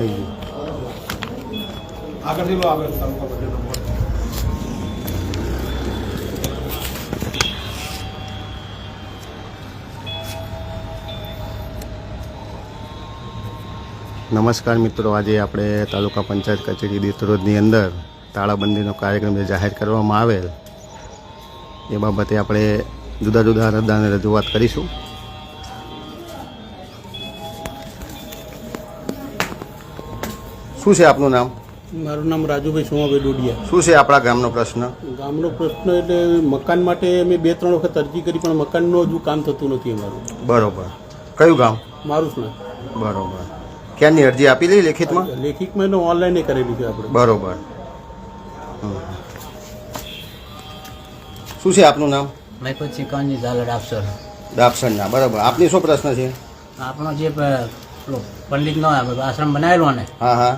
થઈ ગયું આગળથી લો આગળ નમસ્કાર મિત્રો આજે આપણે તાલુકા પંચાયત કચેરી દેત્રોદની અંદર તાળાબંધીનો કાર્યક્રમ જે જાહેર કરવામાં આવેલ એ બાબતે આપણે જુદા જુદા અરજદારને રજૂઆત કરીશું. શું છે આપનું નામ? મારું નામ રાજુભાઈ સોમાભાઈ ડોડિયા. શું છે આપણા ગામનો પ્રશ્ન? ગામનો પ્રશ્ન એટલે મકાન માટે અમે બે ત્રણ વખત અરજી કરી પણ મકાનનું હજુ કામ થતું નથી અમારું. બરોબર. કયું ગામ? મારું જ બરોબર. ક્યાંની અરજી આપી લઈ લેખિતમાં? લેખિતમાં એનો ઓનલાઈન કરેલી છે આપણે. બરોબર. શું છે આપનું નામ? મેં કોઈ ચિકનજી ઝાલા ડાપસર ડાપસરના બરાબર. આપની શું પ્રશ્ન છે? આપણો જે પંડિતનો આશ્રમ બનાવેલો ને હા હા.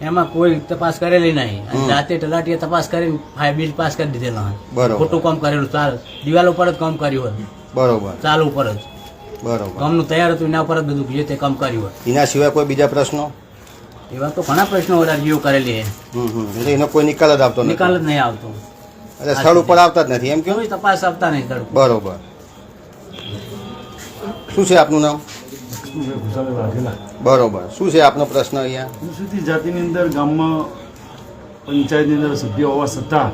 એમાં કોઈ તપાસ કરેલી નહીં. અને. જાતે તલાટીએ તપાસ કરીને ફાઈ બિલ પાસ કરી દીધેલો હોય. ખોટું કામ કરેલું. ચાલ દિવાલ ઉપર જ કામ કર્યું હોય. બરોબર. ચાલ ઉપર જ. બરોબર. કામનું તૈયાર હતું એના ઉપર જ બધું જે તે કામ કર્યું હોય. એના સિવાય કોઈ બીજા પ્રશ્નો? એવા તો ઘણા પ્રશ્નો અરજીઓ કરેલી છે એનો કોઈ નિકાલ જ આવતો નિકાલ જ નહીં આવતો. એટલે સ્થળ ઉપર આવતા જ નથી એમ કેવું તપાસ આપતા નહીં બરોબર. શું છે આપનું નામ? બરોબર. શું છે આપનો પ્રશ્ન અહીંયા? અનુસૂચિત જાતિની અંદર ગામમાં પંચાયતની અંદર સભ્ય હોવા છતાં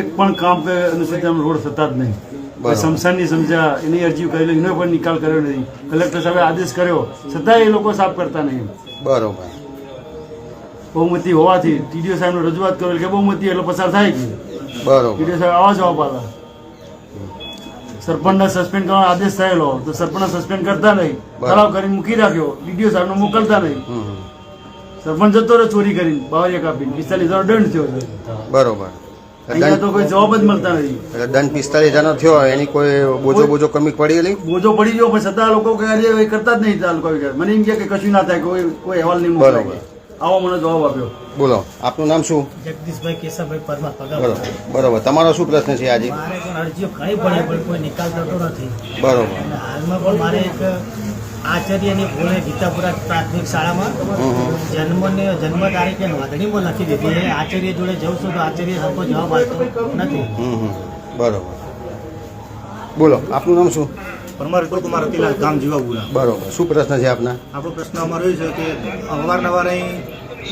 એક પણ કામ કે અનુસૂચિત રોડ થતા જ નહીં. બરાબર. સમસાનની સમજ્યા એની અરજી કરેલી એનો પણ નિકાલ કર્યો નથી. કલેક્ટર સાહેબે આદેશ કર્યો છતાં એ લોકો સાફ કરતા નહીં બરોબર. બહુમતી હોવાથી ટીડીઓ સાહેબને રજૂઆત કરેલ કે બહુમતી એટલે પસાર થાય બરોબર. ટીડીઓ સાહેબ આવા જવાબ આપ્યા સરપંચને સસ્પેન્ડ કરવાનો આદેશ થયેલો તો સરપંચને સસ્પેન્ડ કરતા નહીં. ઠરાવ કરીને મૂકી રાખ્યો. ટીડીઓ સાહેબને મોકલતા નહીં. સરપંચ જતો રહ્યો ચોરી કરીને બાવરિયા કાપીને. પિસ્તાલીસ હજાર દંડ થયો છે. બરોબર. અહીંયા તો કોઈ જવાબ જ મળતા નથી. દંડ પિસ્તાલીસ હજારનો થયો એની કોઈ બોજો બોજો કમી પડી બોજો પડી ગયો પણ છતાં લોકો છે કરતા જ નહીં તાલુકા વિકાસ. મને એમ કે કશું ના થાય કોઈ કોઈ અહેવાલ નહીં બરોબર. આવો મને જવાબ આપ્યો. બોલો આપનું નામ શું? જગદીશભાઈ કેશવભાઈ પરમાર બરોબર બરોબર. તમારો શું પ્રશ્ન છે આજે? મારે પણ અરજીઓ ઘણી પડે પણ કોઈ નિકાલ થતો નથી. બરોબર. અને હાલમાં પણ મારે એક આચાર્યની ભૂલે ગીતાપુરા પ્રાથમિક શાળામાં. જન્મને જન્મ તારીખે નોંધણીમાં લખી દીધી. એ આચાર્ય જોડે જઉં છું તો આચાર્ય સરખો જવાબ આપતો નથી. હમ હમ. બરોબર. બોલો આપનું નામ શું? પરમાર કુમાર અતિલાલ ગામ જીવાપુરા બરોબર. શું પ્રશ્ન છે આપના? આપણો પ્રશ્ન અમારો એ છે કે અવારનવાર અહીં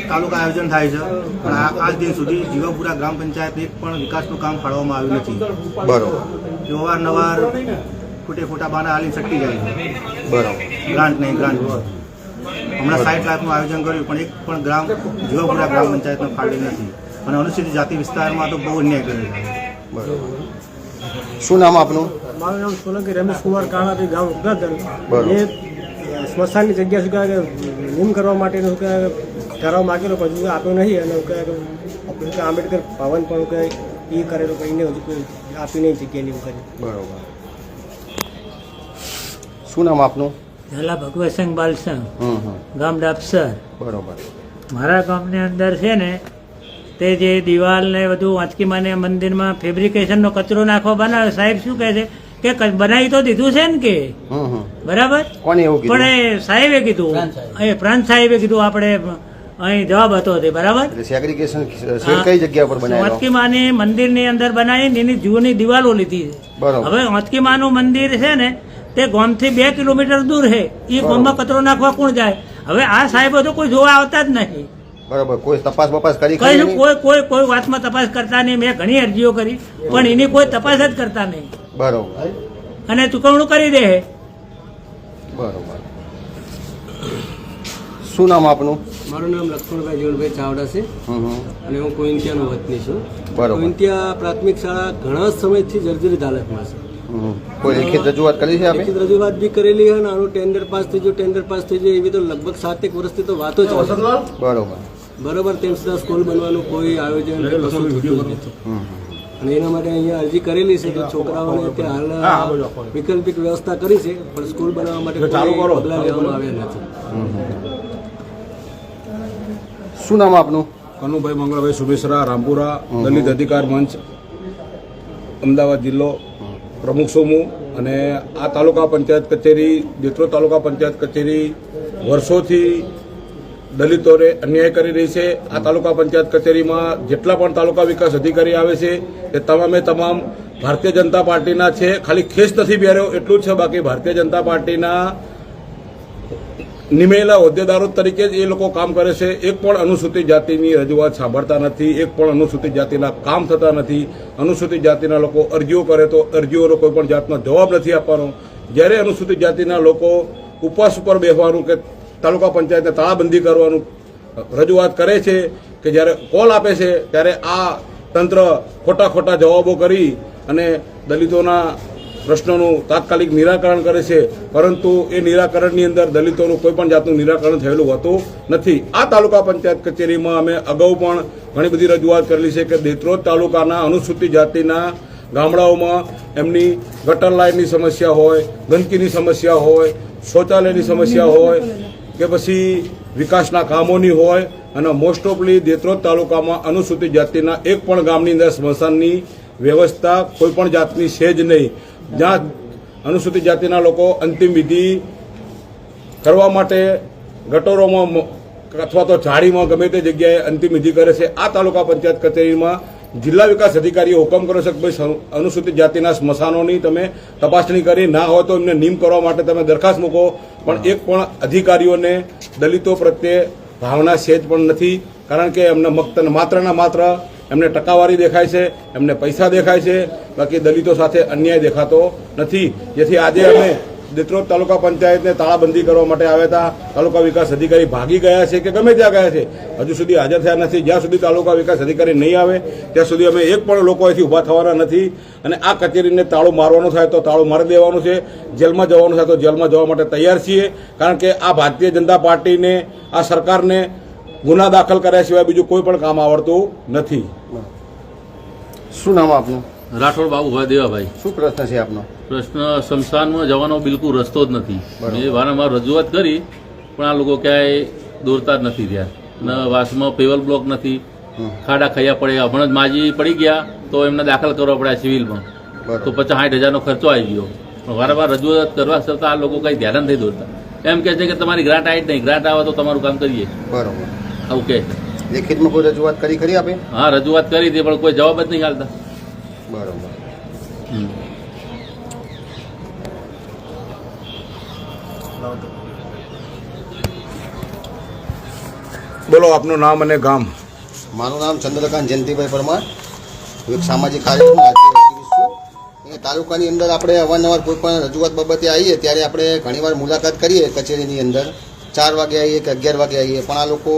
તાલુકા આયોજન થાય છે પણ આ આજ દિન સુધી જીવાપુરા ગ્રામ પંચાયત એક પણ વિકાસનું કામ ફાળવવામાં આવ્યું નથી. બરોબર. અવારનવાર ખોટે ખોટા બાના હાલી છટકી જાય છે. બરોબર. ગ્રાન્ટ નહીં ગ્રાન્ટ. હમણાં સાઠ લાખનું આયોજન કર્યું પણ એક પણ ગ્રામ જીવાપુરા ગ્રામ પંચાયતમાં ફાળવી નથી. અને અનુસૂચિત જાતિ વિસ્તારમાં તો બહુ અન્યાય કર્યો છે. બરોબર. શું નામ આપનું? મારું નામ સોલંકી રમેશ કુમાર કાણાથી ગામ બરોબર. એ સ્મશાનની જગ્યા શું કહેવાય નિમ કરવા માટેનું શું કહેવાય ઠરાવ માગેલો પણ હજુ આપ્યો નહીં અને શું કહેવાય કે આંબેડકર ભવન પણ શું એ કરેલું કંઈ નહીં હજુ કોઈ આપી નહીં જગ્યાની એવું કરી બરોબર. શું નામ આપનું? ઝાલા ભગવતસિંહ બાલસંગ હમ હમ. ગામ ડાપસર બરોબર. મારા ગામની અંદર છે ને તે જે દિવાલ ને બધું વાંચકીમાને મંદિરમાં ફેબ્રિકેશનનો કચરો નાખવા બનાવે સાહેબ શું કહે છે? કે બનાવી તો દીધું છે ને કે? બરાબર? પણ એ સાહેબે કીધું. પ્રાંત સાહેબ. એ પ્રાંત સાહેબે કીધું આપણે અહીં જવાબ હતો તે. બરાબર? સેગ્રીગેશન કઈ જગ્યા પર બનાવેલો? વાંચકીમાની મંદિરની અંદર બનાવી એની જૂની દિવાલો લીધી છે. બરોબર. હવે વાંચકીમાનું મંદિર છે ને તે ગામથી બે કિલોમીટર દૂર છે. એ ગોમમાં કચરો નાખવા કોણ જાય? હવે આ સાહેબો તો કોઈ જોવા આવતા જ નહીં બરાબર. કોઈ તપાસ બપાસ કરી? કોઈ કોઈ કોઈ વાતમાં તપાસ કરતા નહીં. મેં ઘણી અરજીઓ કરી પણ એની કોઈ તપાસ જ કરતા નહીં. બરોબર. અને ચૂકવણું કરી દે? બરોબર. શું નામ આપનું? મારું નામ લક્ષ્મણભાઈ જીવનભાઈ ચાવડા છે. અને હું કોઈન્તિયાનો વતની છું. બરોબર. કોઈન્તિયા પ્રાથમિક શાળા ઘણા સમયથી જર્જરિત હાલતમાં છે. કોઈ લેખિત રજૂઆત કરી છે લેખિત રજૂઆત બી કરેલી છે અને આનું ટેન્ડર પાસ થઈ ગયું. ટેન્ડર પાસ થઈ ગયું. એવી તો લગભગ સાતેક વર્ષથી તો વાતો જ બરોબર. બરોબર તેમ છતાં સ્કૂલ બનવાનું કોઈ આયોજન નથી. અને એના માટે અહીંયા અરજી કરેલી છે કે છોકરાઓને ત્યાં હાલ વૈકલ્પિક વ્યવસ્થા કરી છે પણ સ્કૂલ બનાવવા માટે પગલાં લેવામાં આવ્યા નથી. શું નામ આપનું? કનુભાઈ મંગળભાઈ સુમિશ્રા રામપુરા દલિત અધિકાર મંચ અમદાવાદ જિલ્લો પ્રમુખ સોમુ અને આ તાલુકા પંચાયત કચેરી દેત્રો તાલુકા પંચાયત કચેરી વર્ષોથી દલિતોને અન્યાય કરી રહી છે. આ તાલુકા પંચાયત કચેરીમાં જેટલા પણ તાલુકા વિકાસ અધિકારી આવે છે, એ તમામે તમામ ભારતીય જનતા પાર્ટીના છે. ખાલી ખેસ નથી પહેર્યો એટલું છે. બાકી ભારતીય જનતા પાર્ટીના નિમેલા હોદ્દેદારો તરીકે જ એ લોકો કામ કરે છે. એક પણ અનુસૂચિત જાતિની રજૂઆત સાંભળતા નથી. એક પણ અનુસૂચિત જાતિના કામ થતા નથી. અનુસૂચિત જાતિના લોકો અરજીઓ કરે તો અરજીઓનો કોઈ પણ જાતનો જવાબ નથી આપવાનો. જ્યારે અનુસૂચિત જાતિના લોકો ઉપવાસ ઉપર બેસવાનું કે તાલુકા પંચાયતને તાળાબંધી કરવાનું રજૂઆત કરે છે કે જ્યારે કોલ આપે છે ત્યારે આ તંત્ર ખોટા ખોટા જવાબો કરી અને દલિતોના પ્રશ્નોનું તાત્કાલિક નિરાકરણ કરે છે. પરંતુ એ નિરાકરણની અંદર દલિતોનું કોઈ પણ જાતનું નિરાકરણ થયેલું હોતું નથી. આ તાલુકા પંચાયત કચેરીમાં અમે અગાઉ પણ ઘણી બધી રજૂઆત કરેલી છે કે દેત્રોદ તાલુકાના અનુસૂચિત જાતિના ગામડાઓમાં એમની ગટર લાઇનની સમસ્યા હોય, ગંદકીની સમસ્યા હોય, શૌચાલયની સમસ્યા હોય કે પછી વિકાસના કામોની હોય અને મોસ્ટ ઓફલી દેત્રોદ તાલુકામાં અનુસૂચિત જાતિના એક પણ ગામની અંદર સ્મશાનની વ્યવસ્થા કોઈ પણ જાતની છે જ નહીં. જ્યાં અનુસૂચિત જાતિના લોકો અંતિમ વિધિ કરવા માટે ગટોરોમાં અથવા તો ઝાડીમાં ગમે તે જગ્યાએ અંતિમ વિધિ કરે છે, આ તાલુકા પંચાયત કચેરીમાં જિલ્લા વિકાસ અધિકારીએ હુકમ કર્યો છે કે ભાઈ અનુસૂચિત જાતિના સ્મશાનોની તમે તપાસણી કરી, ના હોય તો એમને નિમ કરવા માટે તમે દરખાસ્ત મૂકો. પણ એક પણ અધિકારીઓને દલિતો પ્રત્યે ભાવના સેજ પણ નથી, કારણ કે એમને મક્ત માત્રના માત્ર એમને ટકાવારી દેખાય છે, એમને પૈસા દેખાય છે, બાકી દલિતો સાથે અન્યાય દેખાતો નથી. જેથી આજે અમે દેત્રોદ તાલુકા પંચાયતને તાળાબંધી કરવા માટે આવ્યા હતા તાલુકા વિકાસ અધિકારી ભાગી ગયા છે કે ગમે ત્યાં ગયા છે? હજુ સુધી હાજર થયા નથી. જ્યાં સુધી તાલુકા વિકાસ અધિકારી નહીં આવે ત્યાં સુધી અમે એક પણ લોકો અહીંથી ઊભા થવાના નથી. અને આ કચેરીને તાળું મારવાનું થાય તો તાળું મારી દેવાનું છે. જેલમાં જવાનું થાય તો જેલમાં જવા માટે તૈયાર છીએ. કારણ કે આ ભારતીય જનતા પાર્ટીને આ સરકારને ગુના દાખલ કર્યા સિવાય બીજું કોઈ પણ કામ આવડતું નથી. શું નામ આપનું? રાઠોડ બાબુભાઈ દેવાભાઈ શું પ્રશ્ન છે આપનો? પ્રશ્ન શમશાનમાં જવાનો બિલકુલ રસ્તો જ નથી. મેં વારંવાર રજૂઆત કરી પણ આ લોકો ક્યાંય દોરતા જ નથી ત્યાં અને વાસમાં પેવલ બ્લોક નથી. ખાડા ખૈયા પડે હમણાં જ માજી પડી ગયા તો એમને દાખલ કરવા પડ્યા સિવિલમાં. તો પચાસ સાઠ હજારનો ખર્ચો આવી ગયો. પણ વારંવાર રજૂઆત કરવા છતાં આ લોકો કંઈ ધ્યાન નથી દોરતા. એમ કહે છે કે તમારી ગ્રાન્ટ આવી જ નહીં. ગ્રાન્ટ આવે તો તમારું કામ કરીએ. બરોબર. ઓકે. લેખિતમાં કોઈ રજૂઆત કરી ખરી આપે? હા રજૂઆત કરી હતી પણ કોઈ જવાબ જ નહીં હાલતા બરોબર. બોલો, આપનું નામ અને ગામ. મારું નામ ચંદ્રકાંત જયંતિભાઈ પરમાર. એક સામાજિક કાર્યક્રમ એ તાલુકાની અંદર આપણે અવારનવાર કોઈ પણ રજૂઆત બાબતે આવીએ, ત્યારે આપણે ઘણીવાર મુલાકાત કરીએ કચેરીની અંદર. ચાર વાગે આવીએ કે અગિયાર વાગે આવીએ, પણ આ લોકો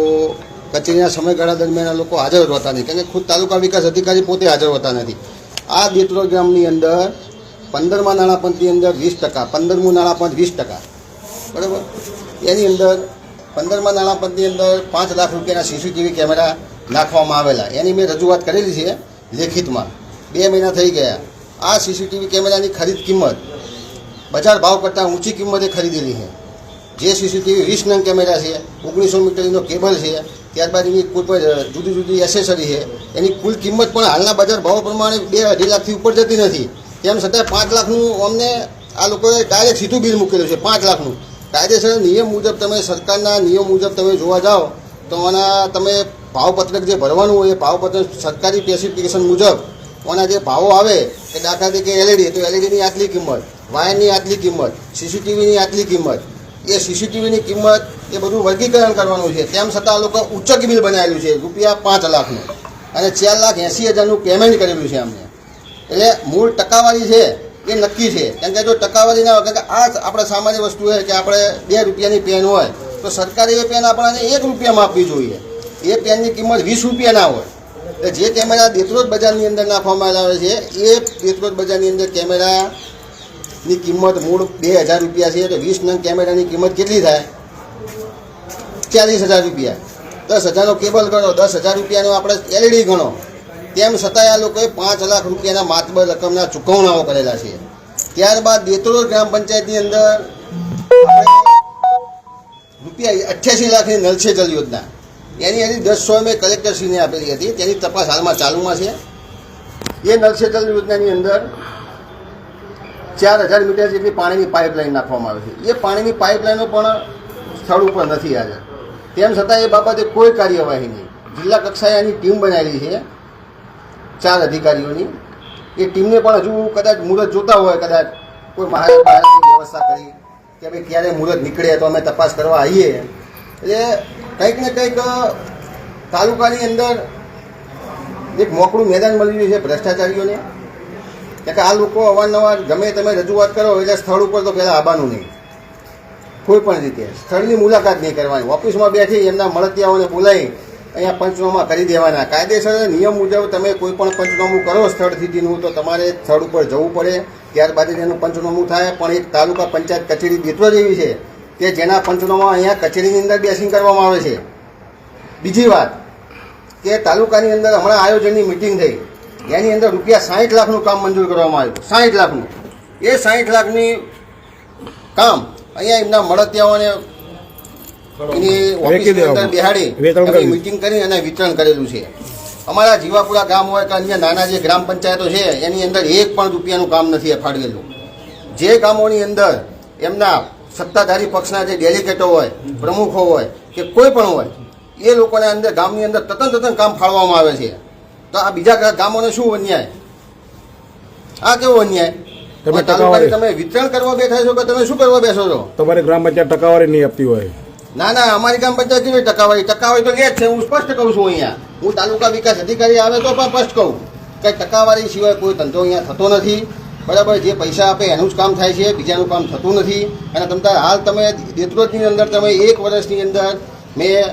કચેરીના સમયગાળા દરમિયાન આ લોકો હાજર હોતા નહીં કારણ કે ખુદ તાલુકા વિકાસ અધિકારી પોતે હાજર હોતા નથી. આ દેત્રોદ ગામની અંદર પંદરમાં નાણાપંચની અંદર વીસ ટકા, પંદરમું નાણાપંચ વીસ ટકા. બરાબર? એની અંદર પંદરમાં નાણાપંચની અંદર પાંચ લાખ રૂપિયાના સીસીટીવી કેમેરા નાખવામાં આવેલા. એની મેં રજૂઆત કરેલી છે લેખિતમાં. બે મહિના થઈ ગયા. આ સીસીટીવી કેમેરાની ખરીદ કિંમત બજાર ભાવ કરતાં ઊંચી કિંમતે ખરીદેલી છે. જે સીસીટીવી વીસ નંગ કેમેરા છે, ઓગણીસો મીટરનો કેબલ છે, ત્યારબાદ એની કોઈ પણ જુદી જુદી એસેસરી છે, એની કુલ કિંમત પણ હાલના બજાર ભાવ પ્રમાણે બે અઢી લાખથી ઉપર જતી નથી. તેમ છતાં પાંચ લાખનું અમને આ લોકોએ ડાયરેક્ટ સીધું બિલ મૂકેલું છે, પાંચ લાખનું. કાયદેસર નિયમ મુજબ તમે સરકારના નિયમ મુજબ તમે જોવા જાઓ, તો આના તમે ભાવપત્રક જે ભરવાનું હોય એ ભાવપત્રક સરકારી સ્પેસિફિકેશન મુજબ આના જે ભાવો આવે કે દાખલા તરીકે એલઈડી તો એલઈડીની આટલી કિંમત વાયરની આટલી કિંમત સીસીટીવીની આટલી કિંમત, એ સીસીટીવીની કિંમત એ બધું વર્ગીકરણ કરવાનું છે. તેમ છતાં લોકો ઉચ્ચ બિલ બનાવેલું છે, રૂપિયા પાંચ લાખનું. અને ચાર લાખ એંસી હજારનું પેમેન્ટ કરેલું છે અમને એટલે મૂળ ટકાવારી છે એ નક્કી છે. કેમ કે જો ટકાવારી ના હોય કારણ કે આ આપણે સામાન્ય વસ્તુ છે કે આપણે બે રૂપિયાની પેન હોય, તો સરકારે એ પેન આપણને એક રૂપિયામાં આપવી જોઈએ. એ પેનની કિંમત વીસ રૂપિયા ના હોય. એટલે જે કેમેરા દેતરોજ બજારની અંદર નાખવામાં આવે છે, એ દેતરોજ બજારની અંદર કેમેરાની કિંમત મૂળ બે હજાર રૂપિયા છે, એટલે વીસ નંગ કેમેરાની કિંમત કેટલી થાય? ચાલીસ હજાર રૂપિયા. દસ હજારનો કેબલ ગણો, દસ હજાર રૂપિયાનો આપણે એલઈડી ગણો. તેમ છતાંય આ લોકોએ પાંચ લાખ રૂપિયાના માતબર રકમના ચૂકવણાઓ કરેલા છે. ત્યારબાદ દેતરોલ ગ્રામ પંચાયતની અંદર રૂપિયા અઠ્યાસી લાખની નલ જલ યોજના. એની એની દસ સો મેં કલેક્ટરશ્રીને આપેલી હતી. તેની તપાસ હાલમાં ચાલુમાં છે. એ નલ જલ યોજનાની અંદર ચાર હજાર મીટર જેટલી પાણીની પાઇપલાઇન નાખવામાં આવે છે. એ પાણીની પાઇપલાઇનો પણ સ્થળ ઉપર નથી હાજર તેમ છતાં એ બાબતે કોઈ કાર્યવાહી નહીં. જિલ્લા કક્ષાએ આની ટીમ બનાવેલી છે. ચાર અધિકારીઓની. એ ટીમને પણ હજુ કદાચ મુહૂર્ત જોતા હોય, કદાચ કોઈ મહારાજ મહારાજની વ્યવસ્થા કરી કે ભાઈ ક્યારે મુહૂર્ત નીકળે તો અમે તપાસ કરવા આવીએ. એટલે કંઈક ને કંઈક તાલુકાની અંદર એક મોકળું મેદાન મળી રહ્યું છે ભ્રષ્ટાચારીઓને. કે આ લોકો અવારનવાર ગમે તમે રજૂઆત કરો, એટલે સ્થળ ઉપર તો પહેલાં આવવાનું નહીં. કોઈ પણ રીતે. સ્થળની મુલાકાત નહીં કરવાની. ઓફિસમાં બેઠી એમના મળતિયાઓને બોલાવી અહીંયા પંચનામા કરી દેવાના. કાયદેસર નિયમ મુજબ તમે કોઈ પણ પંચનામું કરો સ્થળ સ્થિતિનું તો તમારે સ્થળ ઉપર જવું પડે. ત્યારબાદ એનું પંચનામું થાય. પણ એક તાલુકા પંચાયત કચેરી દેતવા જેવી છે કે જેના પંચનામા અહીંયા કચેરીની અંદર બેસીને કરવામાં આવે છે. બીજી વાત કે તાલુકાની અંદર હમણાં આયોજનની મિટિંગ થઈ. એની અંદર રૂપિયા સાહીઠ લાખનું કામ મંજૂર કરવામાં આવ્યું સાહીઠ લાખનું. એ સાહીઠ લાખની કામ અહીંયા એમના મળતિયાઓને એની ઓફિસની અંદર બેહાડી મિટિંગ કરી અને વિતરણ કરેલું છે. અમારા જીવાપુરા ગામ હોય કે અન્ય નાના જે ગ્રામ પંચાયતો છે એની અંદર એક પણ રૂપિયાનું કામ નથી ફાળવેલું. જે ગામોની અંદર એમના સત્તાધારી પક્ષના જે ડેલિગેટો હોય પ્રમુખો હોય કે કોઈ પણ હોય એ લોકોને અંદર ગામની અંદર તતન તતન કામ ફાળવામાં આવે છે. તો આ બીજા ગામોને શું અન્યાય? આ કેવો અન્યાય? તમે તમે વિતરણ કરવા બેઠા છો કે તમે શું કરવા બેસો છો? તમારે ગ્રામ પંચાયત ટકાવારી નહીં આપતી હોય. ના ના, અમારી ગ્રામ પંચાયત કેવી ટકાવારી ટકાવારી તો એ જ છે, હું સ્પષ્ટ કહું છું અહીંયા. હું તાલુકા વિકાસ અધિકારી આવે તો પણ સ્પષ્ટ કહું. કે ટકાવારી સિવાય કોઈ ધંધો અહીંયા થતો નથી. બરાબર, જે પૈસા આપે એનું જ કામ થાય છે, બીજાનું કામ થતું નથી. અને તમતા હાલ તમે દેત્રોજની અંદર તમે એક વર્ષની અંદર મેં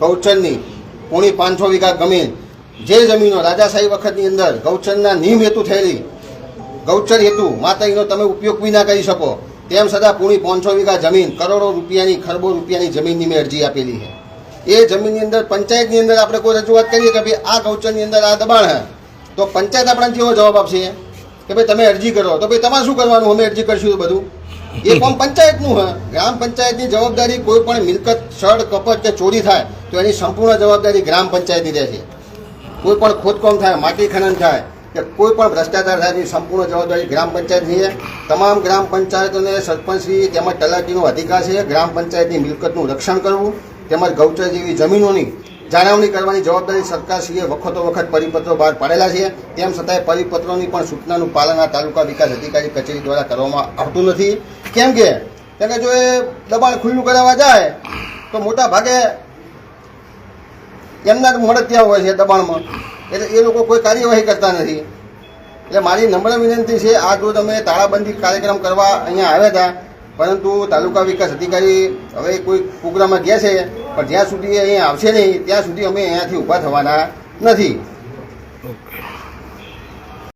ગૌચરની, પોણી પાંચસો વીઘા ગમીન, જે જમીનો રાજાશાહી વખતની અંદર ગૌચરના નિયમ હેતુ થયેલી. ગૌચર હેતુ, માતાજીનો તમે ઉપયોગ બી ના કરી શકો. તેમ છતાં પૂરી પાંચસો વીઘા જમીન કરોડો રૂપિયાની ખરબો રૂપિયાની જમીનની મેં અરજી આપેલી છે. એ જમીનની અંદર પંચાયતની અંદર આપણે કોઈ રજૂઆત કરીએ કે ભાઈ આ ગૌચરની અંદર આ દબાણ હે તો પંચાયત આપણને કેવો જવાબ આપશે? કે ભાઈ તમે અરજી કરો તો ભાઈ તમારે શું કરવાનું? અમે અરજી કરશું બધું. એ કોમ પંચાયતનું હે ગ્રામ પંચાયતની જવાબદારી કોઈ પણ મિલકત સડ કપટ કે ચોરી થાય તો એની સંપૂર્ણ જવાબદારી ગ્રામ પંચાયતની રહેશે. કોઈ પણ ખોદકામ થાય માટી ખનન થાય કે કોઈ પણ ભ્રષ્ટાચાર થાય સંપૂર્ણ જવાબદારી ગ્રામ પંચાયતની છે. તમામ ગ્રામ પંચાયતોને સરપંચશ્રી તેમજ તલાટીનો અધિકાર છે. ગ્રામ પંચાયતની મિલકતનું રક્ષણ કરવું તેમજ ગૌચર જેવી જમીનોની જાળવણી કરવાની જવાબદારી સરકારશ્રીએ વખતો વખત પરિપત્રો બહાર પાડેલા છે. તેમ છતાંય પરિપત્રોની પણ સૂચનાનું પાલન આ તાલુકા વિકાસ અધિકારી કચેરી દ્વારા કરવામાં આવતું નથી. કેમ કે કેમ કે જો એ દબાણ ખુલ્લું કરાવવા જાય, તો મોટા ભાગે એમના જ મળતિયા હોય છે દબાણમાં. એટલે એ લોકો કોઈ કાર્યવાહી કરતા નથી. એટલે મારી નમ્ર વિનંતી છે, આ જો તમે તાળાબંધી કાર્યક્રમ કરવા અહીંયા આવ્યા હતા, પરંતુ તાલુકા વિકાસ અધિકારી હવે કોઈ પ્રોગ્રામમાં ગયા છે, પણ જ્યાં સુધી અહીંયા આવશે નહીં, ત્યાં સુધી અમે અહીંયાથી ઊભા થવાના નથી.